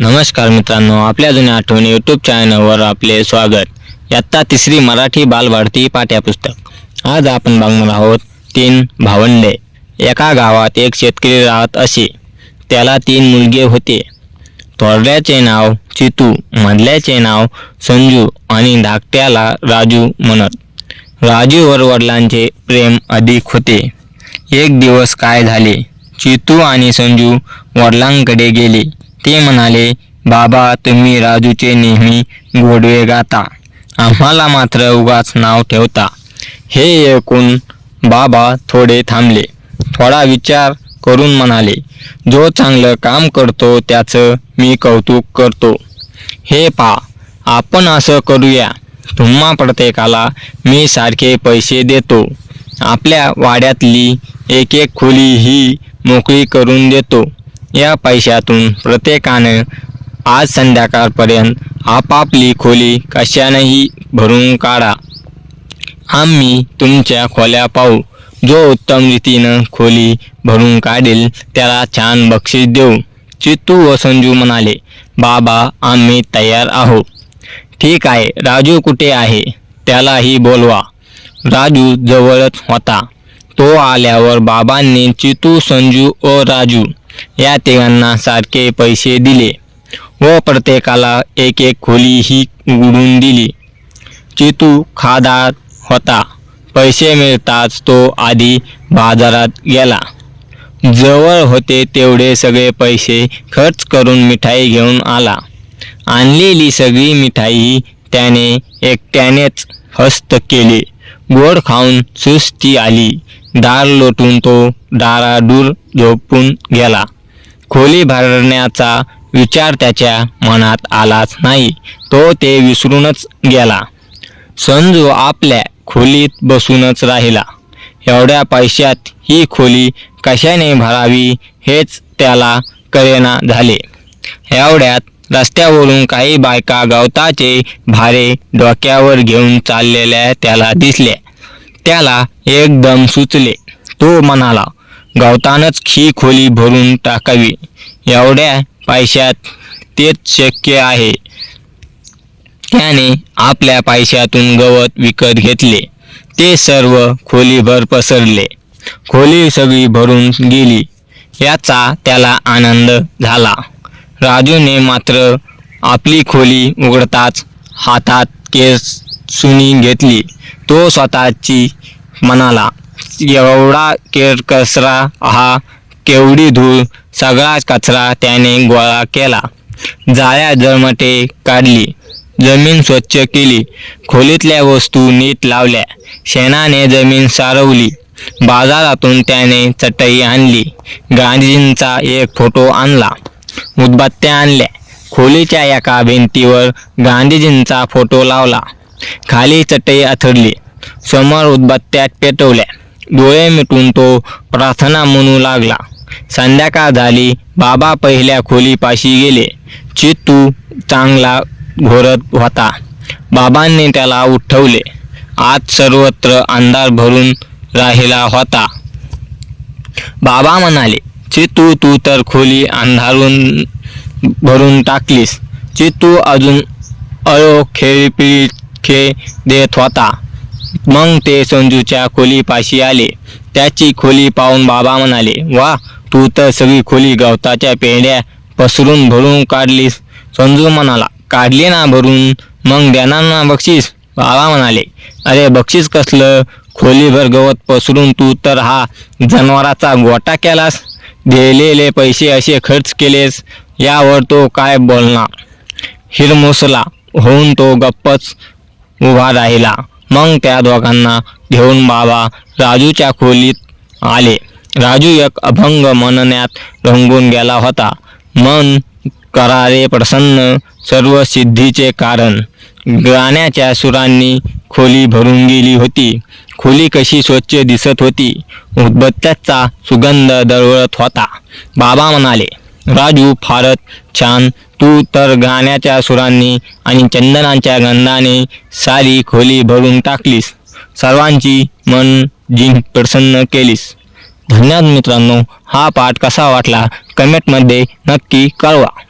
नमस्कार मित्रांनो आपल्या जुन्या आठवणी यूट्यूब चॅनलवर आपले स्वागत. इयत्ता तिसरी मराठी बालभारती पाठ्यपुस्तक. आज आपण बघणार आहोत तीन भावंडे. एका गावात एक शेतकरी राहत असे. त्याला तीन मुलगे होते. थोरल्याचे नाव चितू मधल्याचे नाव संजू आणि धाकट्याला राजू म्हणत. राजूवर वडिलांचे प्रेम अधिक होते. एक दिवस काय झाले? चितू आणि संजू वडिलांकडे गेले. ते म्हणाले बाबा तुम्ही राजूचे नेहमी गोडवे गाता. आम्हाला मात्र उगाच नाव ठेवता. हे ऐकून बाबा थोडे थांबले. थोडा विचार करून म्हणाले जो चांगलं काम करतो त्याचं मी कौतुक करतो. हे पा आपण असं करूया. तुम्हा प्रत्येकाला मी सारखे पैसे देतो. आपल्या वाड्यातली एक एक खोली ही मोकळी करून देतो. या पैशातून प्रत्येकानं आज संध्याकाळपर्यंत आपापली खोली कशानेही भरून काढा. आम्ही तुमच्या खोल्या पाहू. जो उत्तम रीतीनं खोली भरून काढेल त्याला छान बक्षीस देऊ. चित्तू व संजू म्हणाले बाबा आम्ही तयार आहोत. ठीक आहे राजू कुठे आहे? त्यालाही बोलवा. राजू जवळच होता. तो आल्यावर बाबांनी चितू संजू व राजू या तिघांना सारखे पैसे दिले व प्रत्येकाला एक एक खोली ही उघडून दिली. चितू खादार होता. पैसे मिळताच तो आधी बाजारात गेला. जवळ होते तेवढे सगळे पैसे खर्च करून मिठाई घेऊन आला. आणलेली सगळी मिठाई त्याने एकट्यानेच हस्त केली. गोड खाऊन सुस्ती आली. दार लोटून तो दारादूर झोपून गेला. खोली भरण्याचा विचार त्याच्या मनात आलाच नाही. तो ते विसरूनच गेला. संजू आपल्या खोलीत बसूनच राहिला. एवढ्या पैशात ही खोली कशाने भरावी हेच त्याला कळेना झाले. एवढ्यात रस्त्यावरून काही बायका गवताचे भारे डोक्यावर घेऊन चाललेल्या त्याला दिसल्या. त्याला एकदम सुचले. तो म्हणाला गवतानच ही खोली भरून टाकावी. एवढ्या पैशात तेच शक्य आहे. त्याने आपल्या पैशातून गवत विकत घेतले. ते सर्व खोलीभर पसरले. खोली सगळी भरून गेली. याचा त्याला आनंद झाला. राजूने मात्र आपली खोली उघडताच हातात केस सुनी घेतली. तो स्वतःची म्हणाला एवढा केर कचरा हा केवढी धूळ सगळा कचरा त्याने गोळा केला. जाळ्या जळमटे काढली. जमीन स्वच्छ केली. खोलीतल्या वस्तू नीट लावल्या. शेणाने जमीन सारवली. बाजारातून त्याने चटई आणली. गांधीजींचा एक फोटो आणला. उदबत्त्या आणल्या. खोलीच्या एका भिंतीवर गांधीजींचा फोटो लावला. खाली चटई अथडली समोर उदबत्त्या पेटवल्या. डोळे मिटून तो प्रार्थना म्हणू लागला. संध्याकाळ झाली. बाबा पहिल्या खोलीपाशी गेले. चित्तू चांगला घोरत होता. बाबांनी त्याला उठवले. आज सर्वत्र अंधार भरून राहिला होता. बाबा म्हणाले चितू तू तर खोली अंधारून भरून टाकलीस चितू अजून अळो खेळपी खे देत होता. मग ते संजूच्या खोलीपाशी आले. त्याची खोली पाहून बाबा म्हणाले वा तू तर सगळी खोली गवताच्या पेंड्या पसरून भरून काढलीस. संजू म्हणाला काढली ना भरून मग देणार ना बक्षीस? बाबा म्हणाले अरे बक्षीस कसलं? खोलीभर गवत पसरून तू तर हा जनावराचा गोटा केलास. दिलेले पैसे असे खर्च केलेस यावर तो काय बोलणार? हिरमुसला होऊन तो गप्पच उभा राहिला. मग त्या दोघांना घेऊन बाबा राजूच्या खोलीत आले. राजू एक अभंग म्हणण्यात रंगून गेला होता. मन करारे प्रसन्न सर्व सिद्धीचे कारण. गाण्याच्या सुरांनी खोली भरून गेली होती. खोली कशी स्वच्छ दिसत होती उदबत्त्याचा सुगंध दरवळत होता. बाबा म्हणाले राजू फारच छान. तू तर गाण्याच्या सुरांनी आणि चंदनाच्या गंधाने सारी खोली भरून टाकलीस. सर्वांची मन जिंक प्रसन्न केलीस. धन्यवाद मित्रांनो. हा पाठ कसा वाटला? कमेंटमध्ये नक्की कळवा.